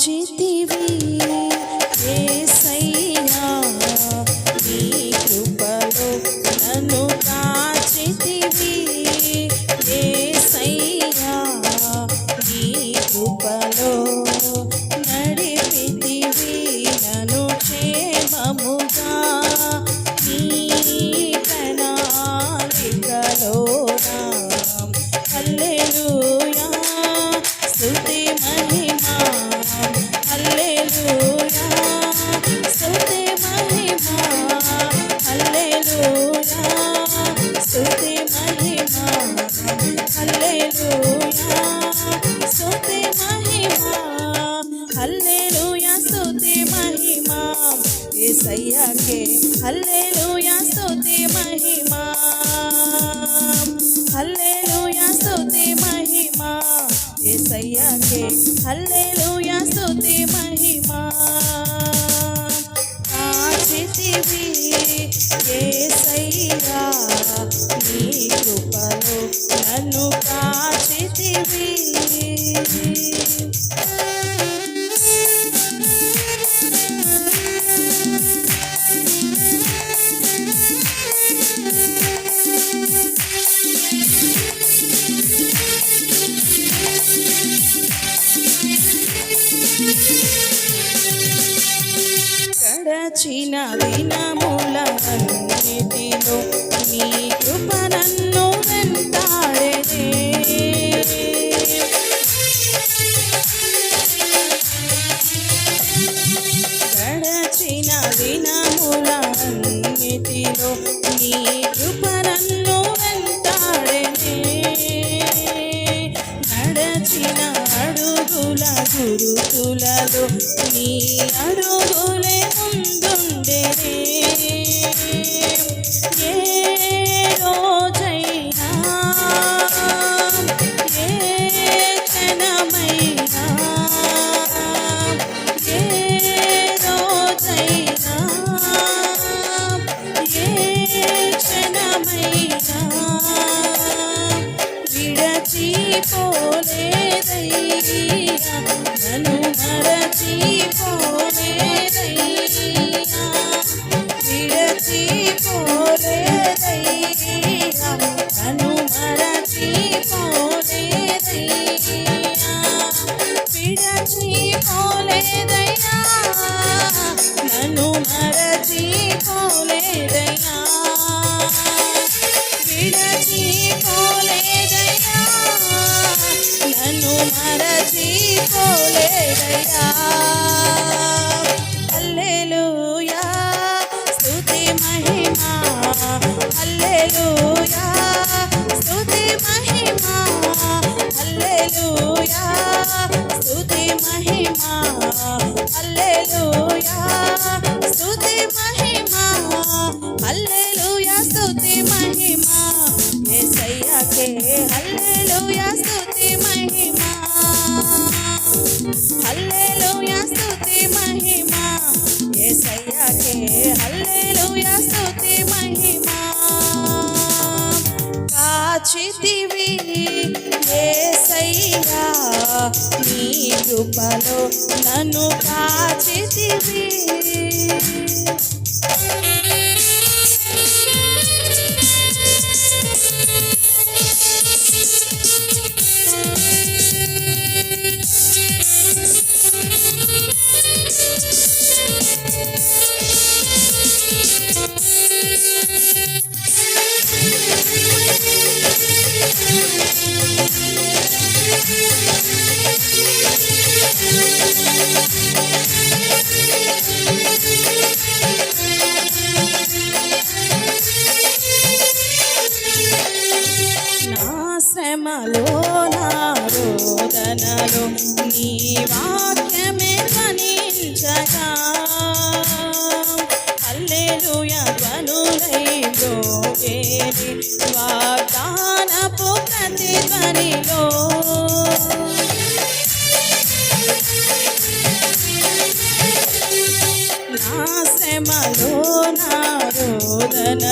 కాచితివి యేసయ్యా నీ కృపలో నన్ను కాచితివి యేసయ్యా నీ కృపలో నడిపితివి నన్ను యేసయ్యకే హల్లెలూయా స్తుతి మహిమా. హల్లెలూయా స్తుతి మహిమా. యేసయ్యకే హల్లెలూయా స్తుతి మహిమా. కాచితివి యేసయ్యా ನೀರು ನೀರು ಬಿಡಲಿ ಕಾ యేసయ్యకే హల్లెలూయా స్తుతి మహిమా. హల్లెలూయా స్తుతి మహిమా. యేసయ్యకే హల్లెలూయా స్తుతి మహిమా. కాచితివి యేసయ్యా నీ కృపలో నన్ను కాచితివి. Thank you.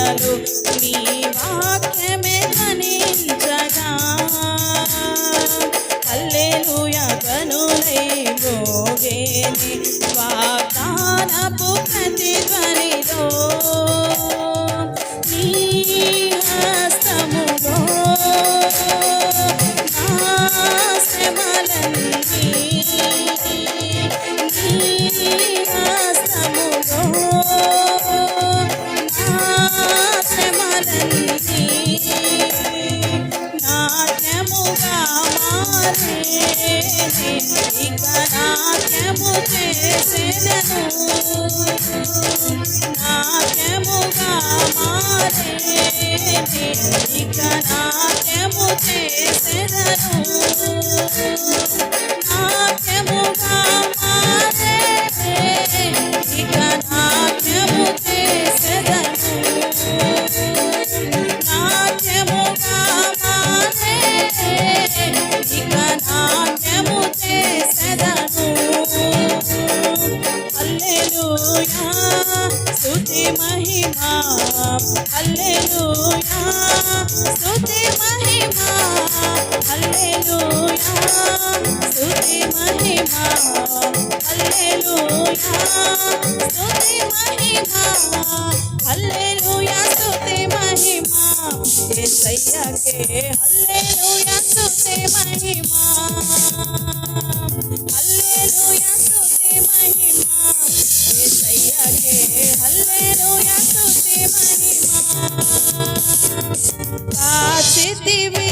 రోదనలు నీ వాక్యమే ధ్వనించగా. హల్లెలూయా ధ్వనులై మోగేని I'm Hallelujah, Suti Mahima, Hallelujah, Suti Mahima, Hallelujah, Suti Mahima, Hallelujah, Suti Mahima, Hallelujah, Suti Mahima, Hallelujah, Suti Mahima, Mahima. మహిమా కాచితివి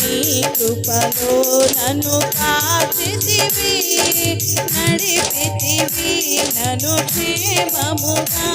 నీ కృపలో నన్ను కాచితివి నడిపితివి నన్ను క్షేమముగా.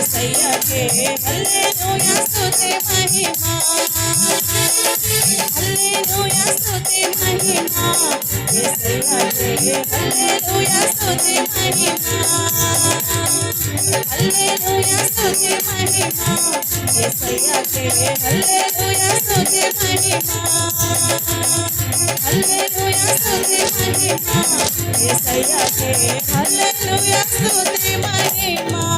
యేసయ్యకే హల్లెలూయా స్తుతి మహిమా హల్లెలూయా స్తుతి మహిమా యేసయ్యకే హల్లెలూయా స్తుతి మహిమా హల్లెలూయా స్తుతి మహిమా యేసయ్యకే హల్లెలూయా స్తుతి మహిమా హల్లెలూయా స్తుతి మహిమా యేసయ్యకే హల్లెలూయా స్తుతి మహిమా